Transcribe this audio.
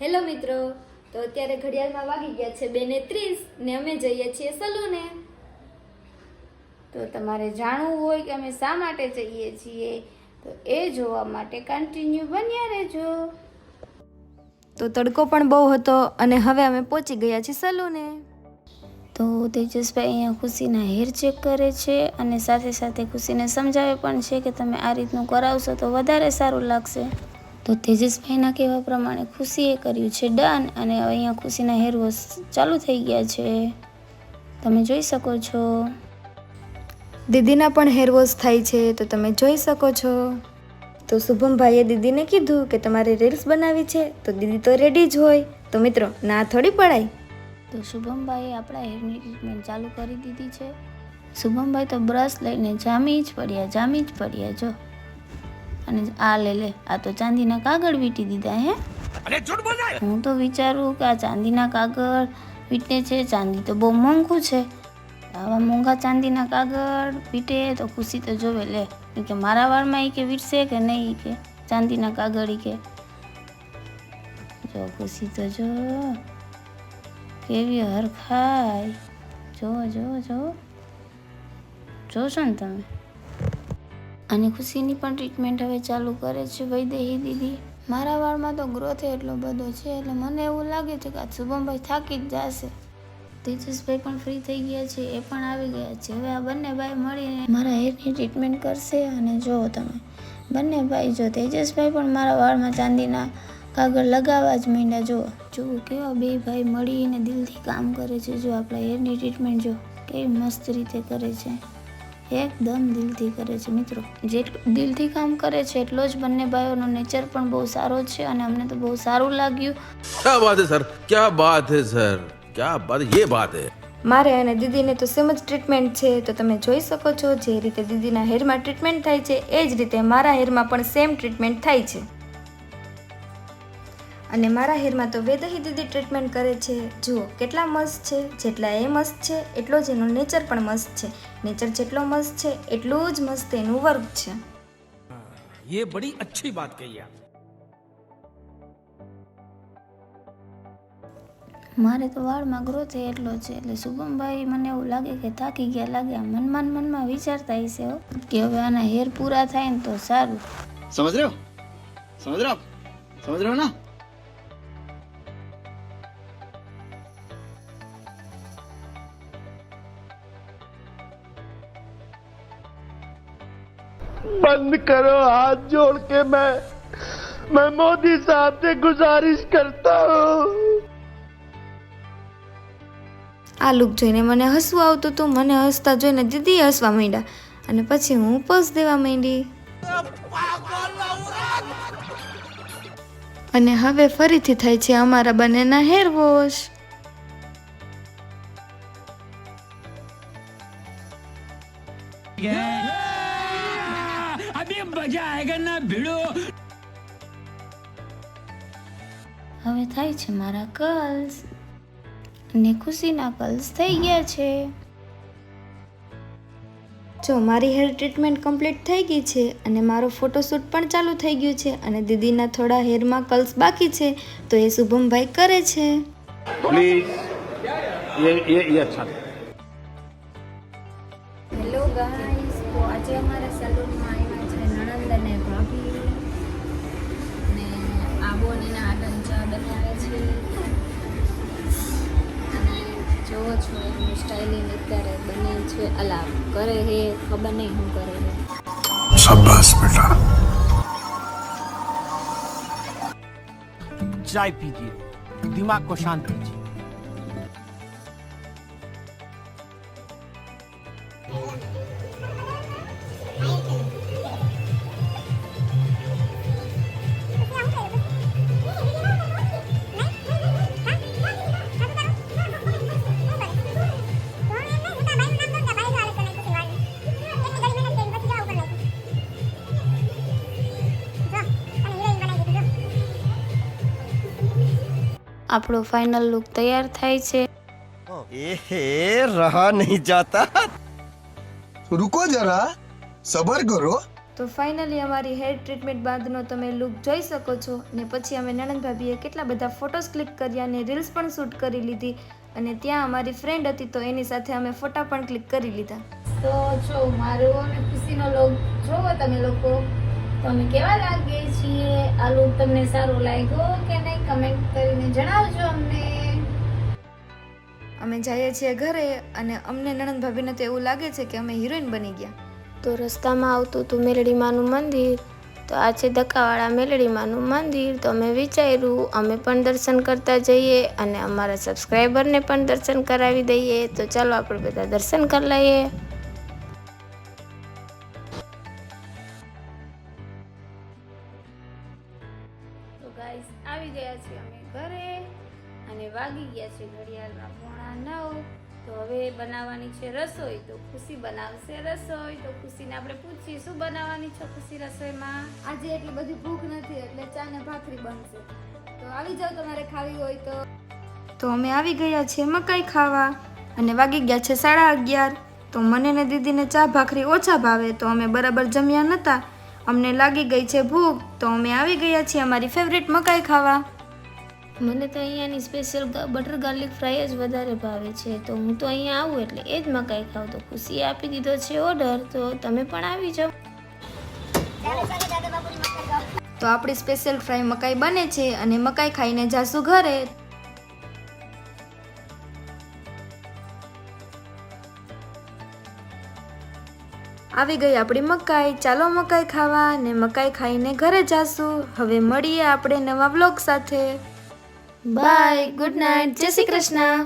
Hello મિત્રો તો અત્યારે ઘડિયાળમાં વાગી ગયા છે બે ને ત્રીસ ને અમે જઈએ છીએ સલૂને. તો તમારે જાણવું હોય કે અમે શા માટે જઈએ છીએ તો એ જોવા માટે કન્ટિન્યુ બન્યા રહેજો. તો તડકો પણ બહુ હતો અને હવે અમે પહોંચી ગયા છીએ સલૂને. તો તેજસભાઈ અહીંયા ખુશીના હેર ચેક કરે છે અને સાથે સાથે ખુશીને સમજાવે પણ છે કે તમે આ રીતનું કરાવશો તો વધારે સારું લાગશે. તો તેજસભાઈના કહેવા પ્રમાણે ખુશીએ કર્યું છે. ડન અને હવે અહીંયા ખુશીના હેર વોશ ચાલુ થઈ ગયા છે. તમે જોઈ શકો છો. દીદીના પણ હેર વોશ થાય છે તો તમે જોઈ શકો છો. તો શુભમભાઈએ દીદીને કીધું કે તમારે રીલ્સ બનાવી છે તો દીદી તો રેડી જ હોય. તો મિત્રો ના થોડી પડાય. તો શુભમભાઈએ આપણા હેરની ટ્રીટમેન્ટ ચાલુ કરી દીધી છે. શુભમભાઈ તો બ્રશ લઈને જામી જ પડ્યા જામી જ પડ્યા જો. અને આ લે લે. આ તો ચાંદીના કાગળ વીટી દીધા હે? હું તો વિચારું કે આ ચાંદીના કાગળ વીંટે છે ચાંદી તો બહુ મોંઘું છે. આવા મોંઘા ચાંદીના કાગળ વીંટે તો ખુશી તો જોવે લે. કે મારા વાળમાં એ કે વીટશે કે નહીં કે? ચાંદીના કાગળ કે. જો ખુશી તો જો. કેવી હરખાય જો જો જો. જોશો ને તમે? અને ખુશીની પણ ટ્રીટમેન્ટ હવે ચાલુ કરે છે વૈદેહી દીદી. મારા વાળમાં તો ગ્રોથ એટલો બધો છે, એટલે મને એવું લાગે છે કે આ શુભમભાઈ થાકી જ જશે. તેજસભાઈ પણ ફ્રી થઈ ગયા છે, એ પણ આવી ગયા છે. હવે આ બંને ભાઈ મળીને મારા હેરની ટ્રીટમેન્ટ કરશે અને જુઓ તમે બંને ભાઈ જો, તેજસભાઈ પણ મારા વાળમાં ચાંદીના કાગળ લગાવવા જ માંડ્યા, જો. જુઓ કેવા બે ભાઈ મળીને દિલથી કામ કરે છે, જો આપણા હેરની ટ્રીટમેન્ટ જો કેવી મસ્ત રીતે કરે છે. એકદમ દિલથી કરે છે મિત્રો. જેટલું દિલથી કામ કરે છે એટલો જ બંને ભાઈઓનો નેચર પણ બહુ સારો છે અને અમને તો બહુ સારું લાગ્યું. ક્યાં વાત હે સર? ક્યાં વાત હે સર? ક્યાં વાત યે વાત હે. મારે અને દીદીને તો સેમ જ ટ્રીટમેન્ટ છે. તો તમે જોઈ શકો છો જે રીતે દીદીના હેરમાં ટ્રીટમેન્ટ થાય છે એ જ રીતે મારા હેરમાં પણ સેમ ટ્રીટમેન્ટ થાય છે. અને મારા હેરમાં તો વેદહી દીદી ટ્રીટમેન્ટ કરે છે જુઓ કેટલા મસ્ત છે જેટલા એ મસ્ત છે એટલો જ એનો નેચર પણ મસ્ત છે નેચર જેટલો મસ્ત છે એટલું જ મસ્ત એનું વર્ક છે ये बड़ी अच्छी बात कही आप મારે તો વાળમાં ગ્રોથ એટલો છે એટલે શુભમભાઈ મને એવું લાગે કે થાકી ગયા લાગે આમ મનમાં ને મનમાં વિચારતા હશે હો કે હવે આના હેર પૂરા થાય ને તો સારું समझ रहे हो समझ रहे हो आप बंद करो हाथ जोड़ के मैं मैं मोदी साहब से गुजारिश करता हूँ આ લુક જોઈને મને હસવું આવતું હતું મને હસતા જોઈને દીદી હસવા માંડ્યા અને પછી હું પોઝ દેવા માંડી અને હવે ફરીથી થાય છે અમારા બંનેના હેર વોશ अभी मजा आएगा ना भिड़ो હવે થાય છે મારા કર્લ્સ અને ખુશીના કર્લ્સ થઈ ગયા છે જો મારી હેર ટ્રીટમેન્ટ કમ્પ્લીટ થઈ ગઈ છે અને મારો ફોટોશૂટ પણ ચાલુ થઈ ગયું છે અને દીદીના થોડા હેરમાં કર્લ્સ બાકી છે તો એ શુભમભાઈ કરે છે प्लीज ये ये ये अच्छा હેલો ગાઈસ તો આજે અમારા સલૂનમાં આવ્યા છે નણંદ અને ભાભી ને આબોનીના આટન ચા બનાવે છે અને જોવો છો એનું સ્ટાઇલિંગ અત્યારે બને છે અલા કરે હે ખબર નહીં શું કરે છે शाबाश बेटा चाय पीजिए दिमाग को शांत कीजिए આપણો ફાઇનલ લુક તૈયાર થાય છે. એહે રહા નહીં જાતા. રુકો જરા સબર કરો. તો ફાઇનલી અમારી હેર ટ્રીટમેન્ટ બાદનો તમે લુક જોઈ શકો છો ને પછી અમે નણંદભાભીએ કેટલા બધા ફોટોસ ક્લિક કર્યા અને રીલ્સ પણ શૂટ કરી લીધી અને ત્યાં અમારી ફ્રેન્ડ હતી તો એની સાથે અમે ફોટા પણ ક્લિક કરી લીધા. તો જો મારો અને ખુશીનો લોક જોવો તમે લોકો. તો અમે કેવા લાગીએ છીએ આ લુક તમને સારો લાગ્યો કે નહીં? કમેન્ટ કરીને જણાવજો અમને. અમે જઈએ છીએ ઘરે અને અમને નણંદ ભાભીને તો એવું લાગે છે કે અમે હિરોઈન બની ગયા. તો રસ્તામાં આવતું હતું મેલડીમાનું મંદિર તો આ છે ધક્કાવાળા મેલડીમાનું મંદિર તો અમે વિચાર્યું અમે પણ દર્શન કરતા જઈએ અને અમારા સબસ્ક્રાઈબરને પણ દર્શન કરાવી દઈએ. તો ચાલો આપણે બધા દર્શન કરી લઈએ. અને વાગી ગયા છે ઘડિયાળમાં પોણા નવ. તો હવે બનાવવાની છે રસોઈ. તો ખુશી બનાવશે રસોઈ. તો ખુશીને આપણે પૂછીએ શું બનાવવાની છે ખુશી રસોઈમાં? આજે એટલી બધી ભૂખ નથી એટલે ચા ને ભાખરી બનશે. તો આવી જાવ તમારે ખાવી હોય તો. તો અમે આવી ગયા છીએ મકાઈ ખાવા. અને વાગી ગયા છે સાડા અગિયાર. તો મને ને દીદીને ચા ભાખરી ઓછા ભાવે તો અમે બરાબર જમ્યા નહોતા અમને લાગી ગઈ છે ભૂખ તો અમે આવી ગયા છીએ અમારી ફેવરેટ મકાઈ ખાવા. મને તો અહીંયાની સ્પેશિયલ બટર ગાર્લિક ફ્રાય જ વધારે ભાવે છે. તો હું તો અહીંયા આવું એટલે એ જ મકાઈ ખાઉં. તો ખુશીએ આપી દીધો છે ઓર્ડર તો તમે પણ આવી જાઓ. તો આપણી સ્પેશિયલ ફ્રાય મકાઈ બને છે અને મકાઈ ખાઈને જાશું ઘરે. આવી ગઈ આપણી મકાઈ. ચાલો મકાઈ ખાવા ને મકાઈ ખાઈને ઘરે જાશું. હવે મળીએ આપણે નવા બ્લોગ સાથે. બાય ગુડ નાઇટ જય શ્રી કૃષ્ણ